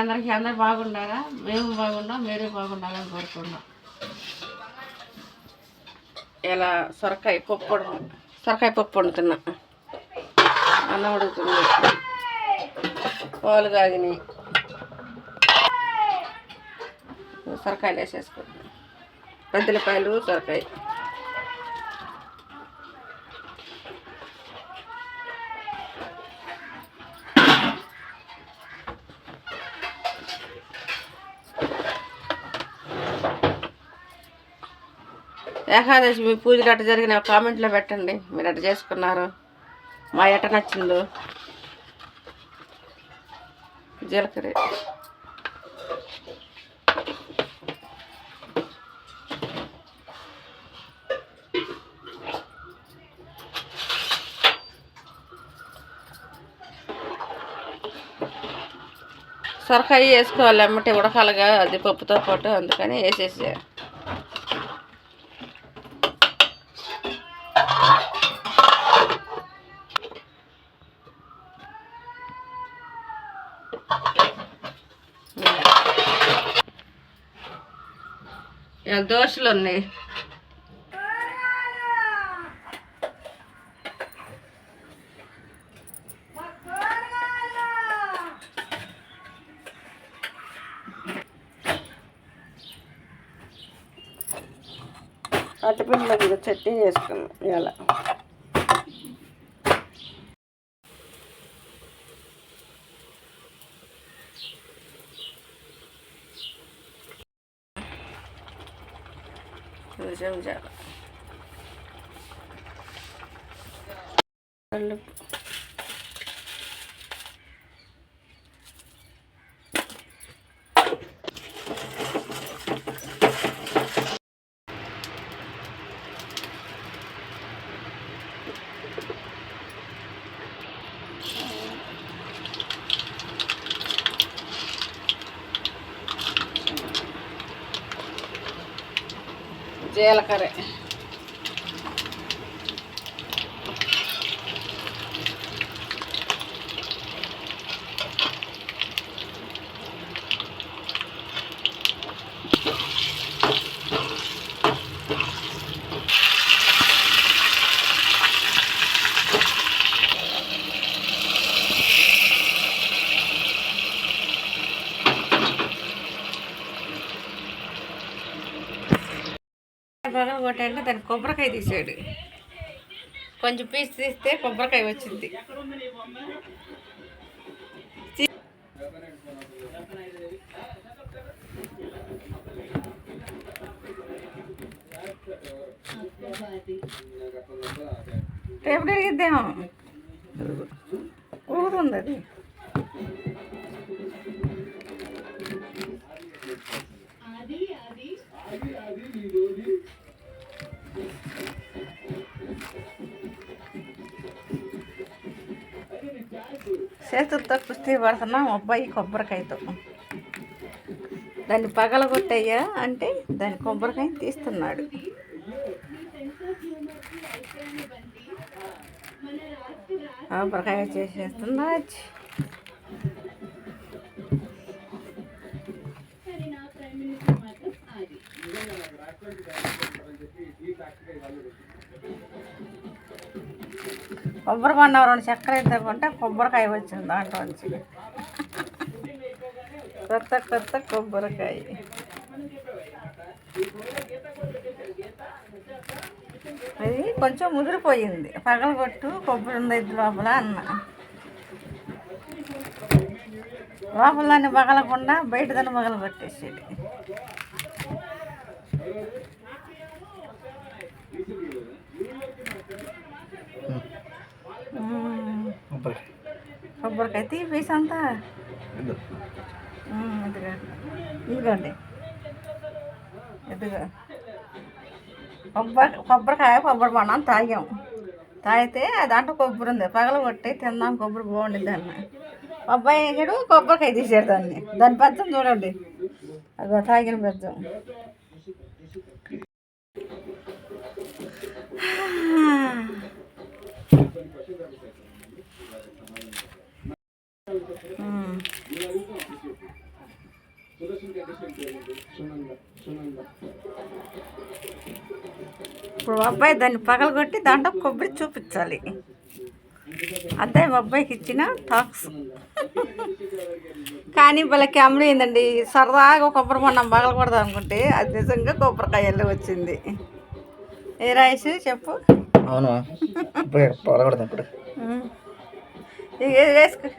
అందరికీ అందరు బాగుండారా మేము బాగున్నాం మీరు బాగుండాలని కోరుకున్నాం ఇలా సొరకాయ పప్పు సొరకాయ పప్పు వండుతున్నా. అన్నం ఉడుకుతుంది పాలు కాగినాయి. సొరకాయలు వేసేసుకుంటున్నాం. పెద్దలపాయలు సొరకాయ. ఏకాదశి మీ పూజలు అట్ట జరిగిన కామెంట్లో పెట్టండి. మీరు అట్ట చేసుకున్నారు? మా ఎట్ట నచ్చిందో? జీలకర్ర. సొరకాయ వేసుకోవాలి. అమ్మటే ఉడకాలిగా అది పప్పుతో పాటు అందుకని వేసేసా దోశలు ఉన్నాయి. అట్టపిండిలో మీద చట్నీ చేసుకున్నాం ఇలా 의정자가 జీలకర్ర. పగల కొట్టాడంటే దాన్ని కొబ్బరికాయ తీసాడు. కొంచెం పీస్ తీస్తే కొబ్బరికాయ వచ్చింది. టేపు ఇరిగిద్దేమో ఊరుంది అది. చేతులతో కుస్తీ పడుతున్నాం అబ్బాయి కొబ్బరికాయతో. దాన్ని పగలగొట్టయ్యా అంటే దాని కొబ్బరికాయ తీస్తున్నాడు. కొబ్బరికాయ చేసేస్తున్నా కొబ్బరి బండం రెండు చక్కెర ఎత్తుకుంటే కొబ్బరికాయ వచ్చింది దాంట్లో నుంచి. కొత్త కొత్త కొబ్బరికాయ. అది కొంచెం ముదిరిపోయింది. పగలగొట్టు కొబ్బరి ఉంది లోపల అన్న. లోపల దాన్ని పగలకుండా బయట దాన్ని పగలగొట్టేసేది మ్మ్. కొబ్బరికాయ తీ పీస్ అంతా ఇదిగోండి. ఇదిగో. కొబ్బరి కొబ్బరికాయ కొబ్బరి బొండం తాగాం. తాగితే దాంట్లో కొబ్బరి ఉంది. పగల కొట్టి తిందాం కొబ్బరి బాగుండిద్ది అన్న. అబ్బాయి వేసాడు కొబ్బరికాయ తీసాడు దాన్ని. దాని పెద్దం చూడండి. అదిగో తాగిన పెద్దం మ్మ్. ఇప్పుడు అబ్బాయి దాన్ని పగలగొట్టి దాంట్లో కొబ్బరి చూపించాలి. అదే మా అబ్బాయికి ఇచ్చిన టాక్స్. కానీ భలే కెమెరా ఏందండి? సరదాగా కొబ్బరి మొన్న పగలకూడదు అనుకుంటే అది నిజంగా కొబ్బరికాయల్లో వచ్చింది. ఏ రాయసు చెప్పు. అవును? ఇప్పుడు. పొలకూడదు ఇప్పుడు వేసుకో.